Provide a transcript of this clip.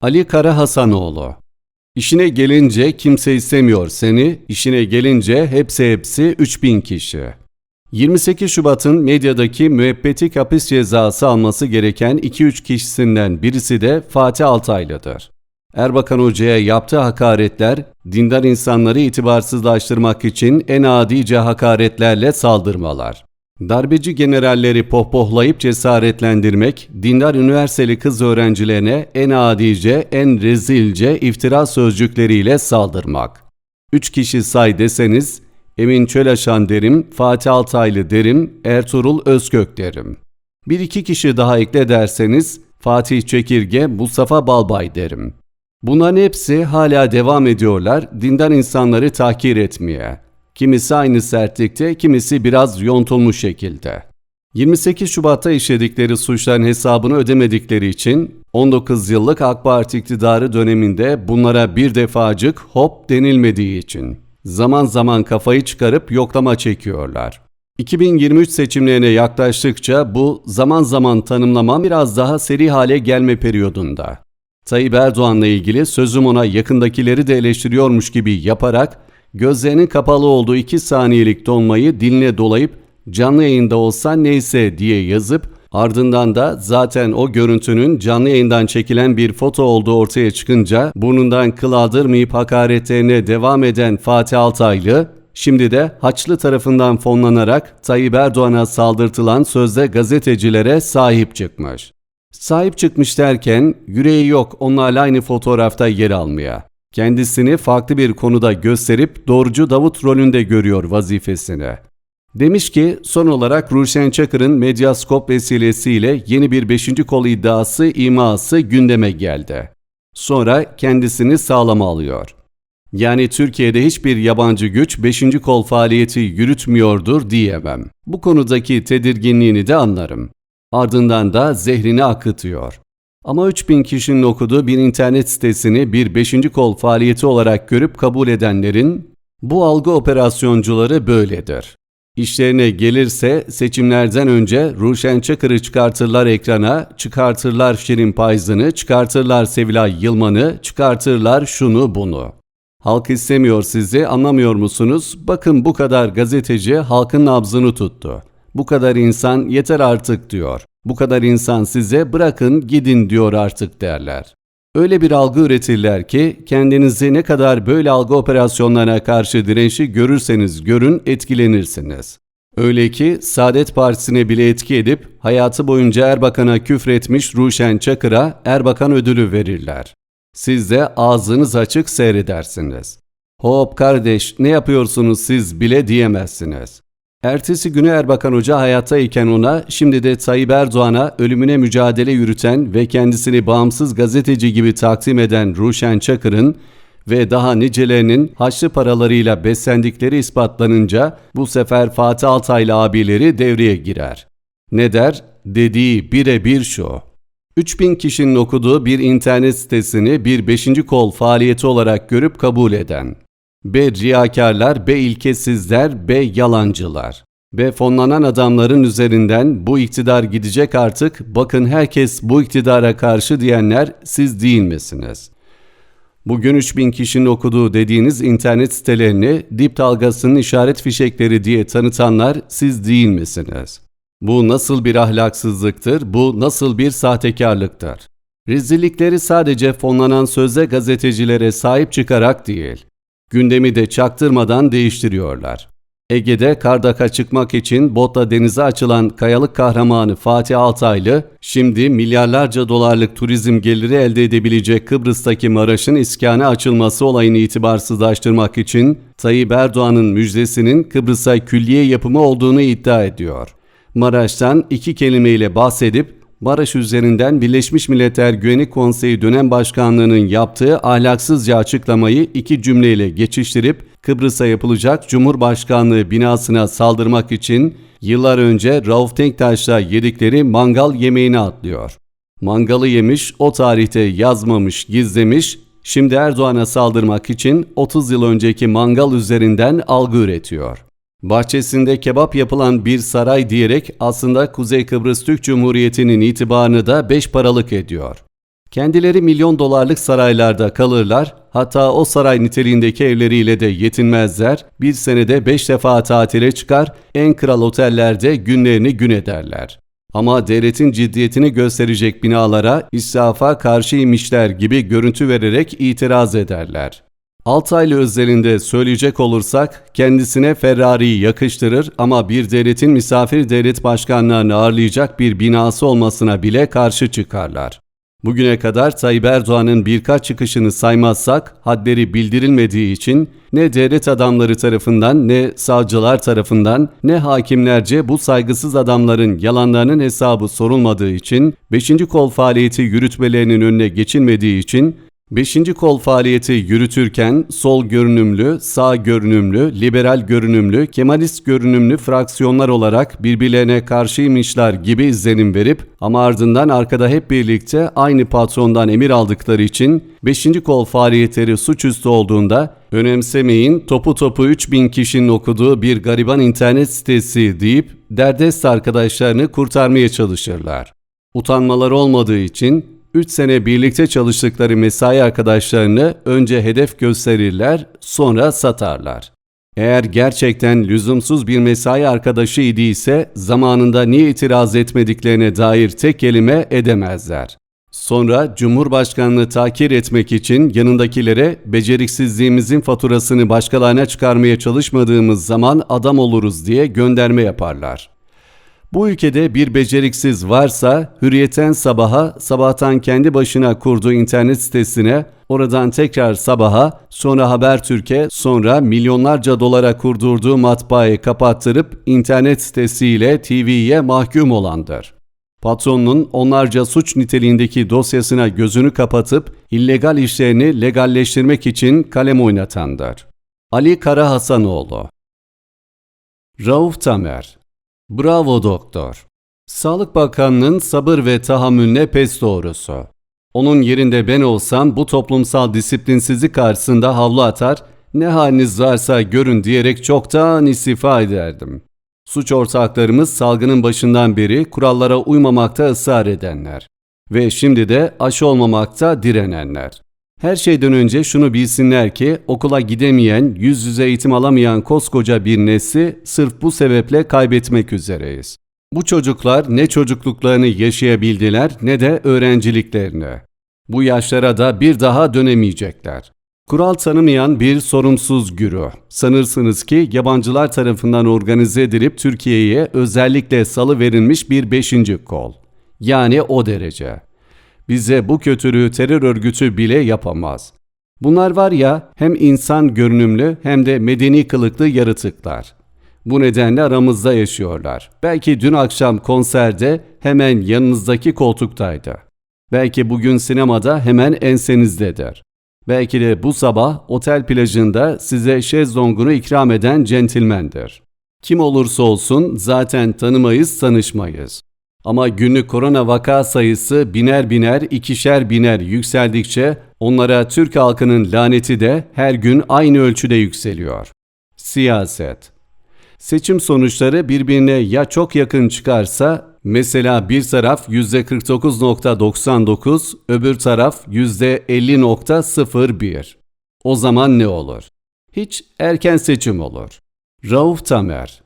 Ali Kara Hasanoğlu İşine gelince kimse istemiyor seni, işine gelince hepsi hepsi 3000 kişi. 28 Şubat'ın medyadaki müebbetik hapis cezası alması gereken 2-3 kişisinden birisi de Fatih Altaylı'dır. Erbakan Hoca'ya yaptığı hakaretler, dindar insanları itibarsızlaştırmak için en adice hakaretlerle saldırmalar. Darbeci generalleri pohpohlayıp cesaretlendirmek, dindar üniversiteli kız öğrencilerine en adice, en rezilce iftira sözcükleriyle saldırmak. Üç kişi say deseniz, Emin Çölaşan derim, Fatih Altaylı derim, Ertuğrul Özkök derim. Bir iki kişi daha ekle derseniz, Fatih Çekirge, Mustafa Balbay derim. Bunların hepsi hala devam ediyorlar dindar insanları tahkir etmeye. Kimisi aynı sertlikte, kimisi biraz yontulmuş şekilde. 28 Şubat'ta işledikleri suçların hesabını ödemedikleri için 19 yıllık AK Parti iktidarı döneminde bunlara bir defacık hop denilmediği için zaman zaman kafayı çıkarıp yoklama çekiyorlar. 2023 seçimlerine yaklaştıkça bu zaman zaman tanımlama biraz daha seri hale gelme periyodunda. Tayyip Erdoğan'la ilgili sözüm ona yakındakileri de eleştiriyormuş gibi yaparak gözlerinin kapalı olduğu 2 saniyelik donmayı diline dolayıp canlı yayında olsa neyse diye yazıp ardından da zaten o görüntünün canlı yayından çekilen bir foto olduğu ortaya çıkınca burnundan kıl aldırmayıp hakaretlerine devam eden Fatih Altaylı Şimdi de Haçlı tarafından fonlanarak Tayyip Erdoğan'a saldırtılan sözde gazetecilere sahip çıkmış. Sahip çıkmış derken yüreği yok onlarla aynı fotoğrafta yer almaya. Kendisini farklı bir konuda gösterip doğrucu Davut rolünde görüyor vazifesini. Demiş ki son olarak Ruşen Çakır'ın Medyaskop vesilesiyle yeni bir 5. kol iddiası iması gündeme geldi. Sonra kendisini sağlama alıyor. Yani Türkiye'de hiçbir yabancı güç 5. kol faaliyeti yürütmüyordur diyemem. Bu konudaki tedirginliğini de anlarım. Ardından da zehrini akıtıyor. Ama 3000 kişinin okuduğu bir internet sitesini bir 5. kol faaliyeti olarak görüp kabul edenlerin bu algı operasyoncuları böyledir. İşlerine gelirse seçimlerden önce Ruşen Çakır'ı çıkartırlar ekrana, çıkartırlar Şirin Payzın'ı, çıkartırlar Sevilay Yılman'ı, çıkartırlar şunu bunu. Halk istemiyor sizi, anlamıyor musunuz? Bakın bu kadar gazeteci halkın nabzını tuttu. Bu kadar insan yeter artık diyor. Bu kadar insan size bırakın gidin diyor artık derler. Öyle bir algı üretirler ki kendinizi ne kadar böyle algı operasyonlarına karşı dirençli görürseniz görün etkilenirsiniz. Öyle ki Saadet Partisi'ne bile etki edip hayatı boyunca Erbakan'a küfretmiş Ruşen Çakır'a Erbakan ödülü verirler. Siz de ağzınız açık seyredersiniz. Hop kardeş ne yapıyorsunuz siz bile diyemezsiniz. Ertesi günü Erbakan Hoca hayattayken ona, şimdi de Tayyip Erdoğan'a ölümüne mücadele yürüten ve kendisini bağımsız gazeteci gibi takdim eden Ruşen Çakır'ın ve daha nicelerinin haçlı paralarıyla beslendikleri ispatlanınca bu sefer Fatih Altaylı abileri devreye girer. Ne der? Dediği birebir şu. 3000 kişinin okuduğu bir internet sitesini bir 5. kol faaliyeti olarak görüp kabul eden. B. Riyakarlar, B. ilkesizler, B. Yalancılar. B. Fonlanan adamların üzerinden bu iktidar gidecek artık, bakın herkes bu iktidara karşı diyenler siz değil misiniz? Bugün 3000 kişinin okuduğu dediğiniz internet sitelerini dip dalgasının işaret fişekleri diye tanıtanlar siz değil misiniz? Bu nasıl bir ahlaksızlıktır, bu nasıl bir sahtekarlıktır? Rezillikleri sadece fonlanan sözde gazetecilere sahip çıkarak değil, gündemi de çaktırmadan değiştiriyorlar. Ege'de Kardak'a çıkmak için botla denize açılan kayalık kahramanı Fatih Altaylı, şimdi milyarlarca dolarlık turizm geliri elde edebilecek Kıbrıs'taki Maraş'ın iskana açılması olayını itibarsızlaştırmak için Tayyip Erdoğan'ın müjdesinin Kıbrıs'a külliye yapımı olduğunu iddia ediyor. Maraş'tan iki kelimeyle bahsedip Maraş üzerinden Birleşmiş Milletler Güvenlik Konseyi dönem başkanlığının yaptığı ahlaksızca açıklamayı iki cümleyle geçiştirip Kıbrıs'a yapılacak Cumhurbaşkanlığı binasına saldırmak için yıllar önce Rauf Denktaş'la yedikleri mangal yemeğini atlıyor. Mangalı yemiş, o tarihte yazmamış, gizlemiş, şimdi Erdoğan'a saldırmak için 30 yıl önceki mangal üzerinden algı üretiyor. Bahçesinde kebap yapılan bir saray diyerek aslında Kuzey Kıbrıs Türk Cumhuriyeti'nin itibarını da beş paralık ediyor. Kendileri milyon dolarlık saraylarda kalırlar, hatta o saray niteliğindeki evleriyle de yetinmezler, bir senede beş defa tatile çıkar, en kral otellerde günlerini gün ederler. Ama devletin ciddiyetini gösterecek binalara israfa karşıymışlar gibi görüntü vererek itiraz ederler. Altaylı özelinde söyleyecek olursak kendisine Ferrari'yi yakıştırır ama bir devletin misafir devlet başkanlarını ağırlayacak bir binası olmasına bile karşı çıkarlar. Bugüne kadar Tayyip Erdoğan'ın birkaç çıkışını saymazsak hadleri bildirilmediği için ne devlet adamları tarafından ne savcılar tarafından ne hakimlerce bu saygısız adamların yalanlarının hesabı sorulmadığı için 5. kol faaliyeti yürütmelerinin önüne geçilmediği için Beşinci kol faaliyeti yürütürken sol görünümlü, sağ görünümlü, liberal görünümlü, kemalist görünümlü fraksiyonlar olarak birbirlerine karşıymışlar gibi izlenim verip ama ardından arkada hep birlikte aynı patrondan emir aldıkları için beşinci kol faaliyetleri suçüstü olduğunda önemsemeyin topu topu 3000 kişinin okuduğu bir gariban internet sitesi deyip derdest arkadaşlarını kurtarmaya çalışırlar. Utanmaları olmadığı için 3 sene birlikte çalıştıkları mesai arkadaşlarını önce hedef gösterirler, sonra satarlar. Eğer gerçekten lüzumsuz bir mesai arkadaşı idiyse zamanında niye itiraz etmediklerine dair tek kelime edemezler. Sonra Cumhurbaşkanını takir etmek için yanındakilere beceriksizliğimizin faturasını başkalarına çıkarmaya çalışmadığımız zaman adam oluruz diye gönderme yaparlar. Bu ülkede bir beceriksiz varsa hürriyeten sabaha, sabahtan kendi başına kurduğu internet sitesine, oradan tekrar sabaha, sonra Habertürk'e, sonra milyonlarca dolara kurdurduğu matbaayı kapattırıp internet sitesiyle TV'ye mahkum olandır. Patronun onlarca suç niteliğindeki dosyasına gözünü kapatıp illegal işlerini legalleştirmek için kalem oynatandır. Ali Kara Hasanoğlu Rauf Tamer Bravo doktor. Sağlık Bakanlığı'nın sabır ve tahammülüne pes doğrusu. Onun yerinde ben olsam bu toplumsal disiplinsizlik karşısında havlu atar, ne haliniz varsa görün diyerek çoktan istifa ederdim. Suç ortaklarımız salgının başından beri kurallara uymamakta ısrar edenler ve şimdi de aşı olmamakta direnenler. Her şeyden önce şunu bilsinler ki okula gidemeyen, yüz yüze eğitim alamayan koskoca bir nesli sırf bu sebeple kaybetmek üzereyiz. Bu çocuklar ne çocukluklarını yaşayabildiler ne de öğrenciliklerini. Bu yaşlara da bir daha dönemeyecekler. Kural tanımayan bir sorumsuz güruh. Sanırsınız ki yabancılar tarafından organize edilip Türkiye'ye özellikle salı verilmiş bir beşinci kol. Yani o derece bize bu kötülüğü terör örgütü bile yapamaz. Bunlar var ya hem insan görünümlü hem de medeni kılıklı yaratıklar. Bu nedenle aramızda yaşıyorlar. Belki dün akşam konserde hemen yanınızdaki koltuktaydı. Belki bugün sinemada hemen ensenizdedir. Belki de bu sabah otel plajında size şezlongunu ikram eden centilmendir. Kim olursa olsun zaten tanımayız, tanışmayız. Ama günlük korona vaka sayısı biner biner ikişer biner yükseldikçe onlara Türk halkının laneti de her gün aynı ölçüde yükseliyor. Siyaset Seçim sonuçları birbirine ya çok yakın çıkarsa mesela bir taraf %49.99 öbür taraf %50.01. O zaman ne olur? Hiç erken seçim olur. Rauf Tamer